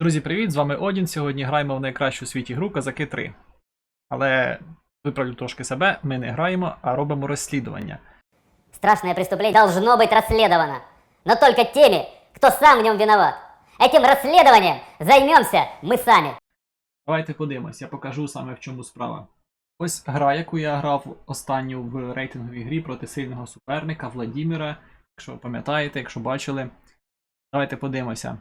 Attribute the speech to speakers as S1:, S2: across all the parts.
S1: Друзі, привіт! З вами Одін. Сьогодні граємо в найкращу у світі гру Козаки 3. Але виправлю трошки себе, ми не граємо, а робимо розслідування.
S2: Страшное преступление должно быть расследовано. Но только теми, кто сам в нем виноват. Этим расследованием займемся мы сами.
S1: Давайте подивимось, я покажу саме в чому справа. Ось гра, яку я грав останню в рейтинговій грі проти сильного суперника Владіміра. Якщо ви пам'ятаєте, якщо бачили. Давайте подивимося.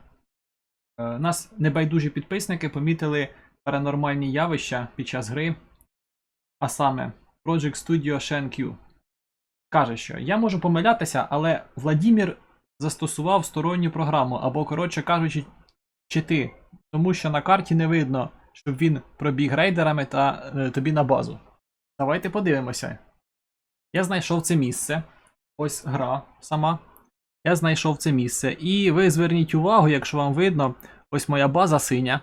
S1: Е, Нас небайдужі підписники помітили паранормальні явища під час гри. А саме Project Studio ShenQ. Каже, що я можу помилятися, але Владімір застосував сторонню програму, або, коротше кажучи, чити, тому що на карті не видно, щоб він пробіг рейдерами та е, тобі на базу. Давайте подивимося. Я знайшов це місце. Ось гра сама. Я знайшов це місце. І ви зверніть увагу, якщо вам видно, ось моя база синя.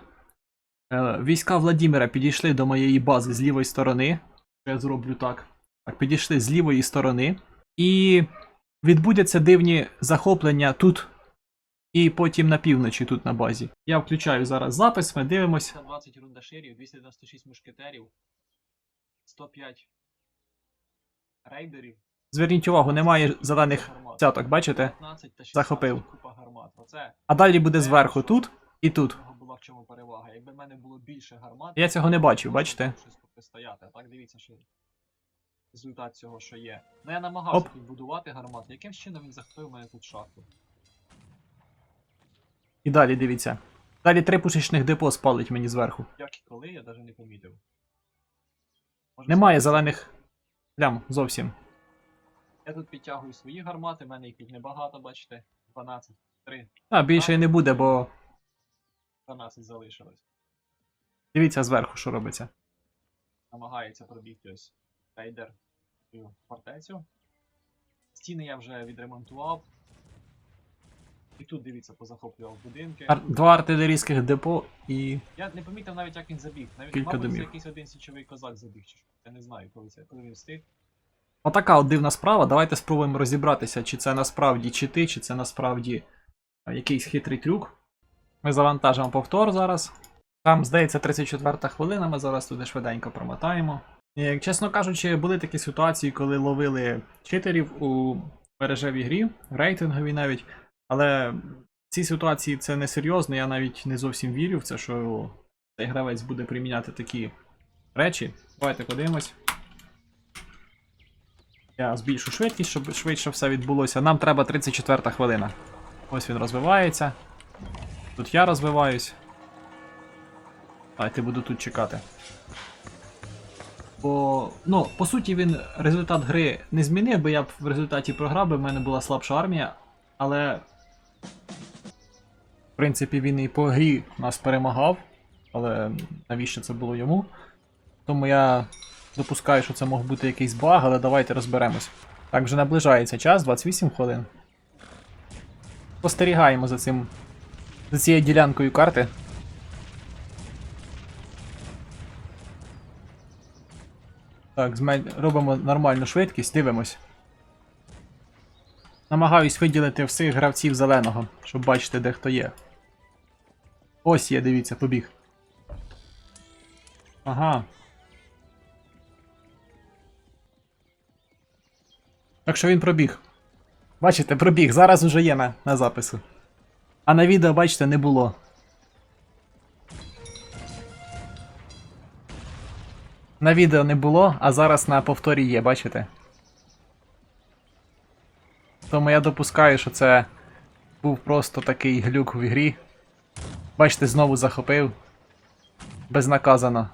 S1: Е, Війська Владімира підійшли до моєї бази з лівої сторони. Я зроблю так. Так, підійшли з лівої сторони. І відбудеться дивні захоплення тут і потім на півночі тут на базі. Я включаю зараз запис, ми дивимося. 20 рундаширів, 296 мушкетерів, 105 рейдерів. Зверніть увагу, немає зелених цяток, бачите? Захопив. А далі буде зверху тут і тут. Я цього не бачив, бачите?
S3: Так, дивіться, що результат цього, що є. Ну я намагався
S1: Оп.
S3: тут гармат. Яким чином він захопив мене тут шахту?
S1: І далі дивіться. Далі три пушечних депо спалить мені зверху.
S3: Як і коли, я навіть не помітив. Може,
S1: Немає зелених плям зовсім.
S3: Я тут підтягую свої гармати, в мене їх тут небагато, бачите. 12, 3,
S1: А, більше і не буде, бо
S3: 12 залишилось.
S1: дивіться зверху, що робиться.
S3: намагається пробігти ось рейдер в фортецю. Стіни я вже відремонтував. І тут, дивіться, позахоплював будинки.
S1: Ар- два артилерійських депо і.
S3: Я не помітив навіть, як він забіг. Навіть,
S1: Кілька
S3: мабуть,
S1: домів.
S3: якийсь один січовий козак забіг, чи що. Я не знаю, коли це, коли він встиг.
S1: Отака от дивна справа. Давайте спробуємо розібратися, чи це насправді чити, чи це насправді е, якийсь хитрий трюк. Ми завантажимо повтор зараз. Там, здається, 34 хвилина, ми зараз туди швиденько промотаємо. Е, Чесно кажучи, були такі ситуації, коли ловили читерів у мережевій грі, рейтинговій навіть. Але цій ситуації це не серйозно, я навіть не зовсім вірю в це, що цей гравець буде приміняти такі речі. Давайте подивимось. Я збільшу швидкість, щоб швидше все відбулося. Нам треба 34 хвилина. Ось він розвивається. Тут я розвиваюсь. Давайте буду тут чекати. Бо, ну, по суті, він результат гри не змінив, бо я б в результаті програв, би в мене була слабша армія, але. В принципі, він і по грі нас перемагав. Але навіщо це було йому? Тому я Допускаю, що це мог бути якийсь баг, але давайте розберемось. Так, вже наближається час, 28 хвилин. Спостерігаємо за цим. за цією ділянкою карти. Так, робимо нормальну швидкість, дивимось. Намагаюсь виділити всіх гравців зеленого, щоб бачити, де хто є. Ось є, дивіться, побіг. Ага, Так що він пробіг. Бачите, пробіг. Зараз уже є на, на запису. А на відео, бачите, не було. На відео не було, а зараз на повторі є, бачите? Тому я допускаю, що це був просто такий глюк в грі. Бачите, знову захопив. Безнаказано.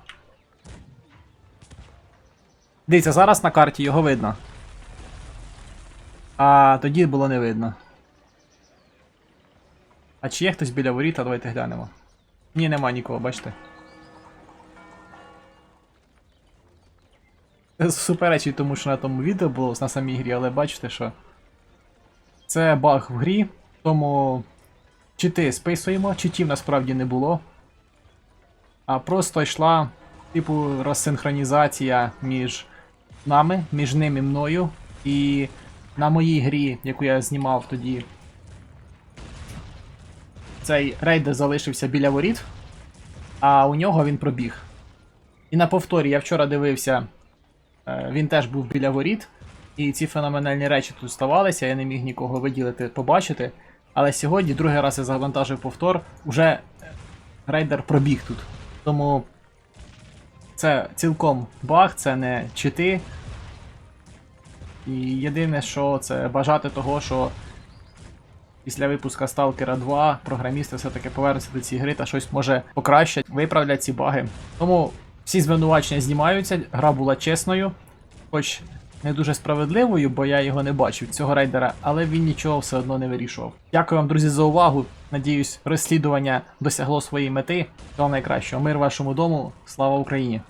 S1: Дивіться, зараз на карті його видно. А тоді було не видно. А чи є хтось біля воріта? Давайте глянемо. Ні, нема нікого, бачите. Це суперечить тому, що на тому відео було на самій грі, але бачите, що. Це баг в грі, тому чити списуємо, читів насправді не було. А просто йшла, типу, розсинхронізація між нами, між ним і мною. І на моїй грі, яку я знімав тоді цей рейдер залишився біля воріт, а у нього він пробіг. І на повторі я вчора дивився, е, він теж був біля воріт, і ці феноменальні речі тут ставалися, я не міг нікого виділити, побачити. Але сьогодні, другий раз я завантажив повтор, уже рейдер пробіг тут. Тому це цілком баг, це не чити. І єдине, що це бажати того, що після випуска Stalker 2 програмісти все-таки повернуться до цієї гри та щось може покращать, виправлять ці баги. Тому всі звинувачення знімаються, гра була чесною, хоч не дуже справедливою, бо я його не бачив, цього рейдера, але він нічого все одно не вирішував. Дякую вам, друзі, за увагу. Надіюсь, розслідування досягло своєї мети. Всього найкращого. Мир вашому дому. Слава Україні!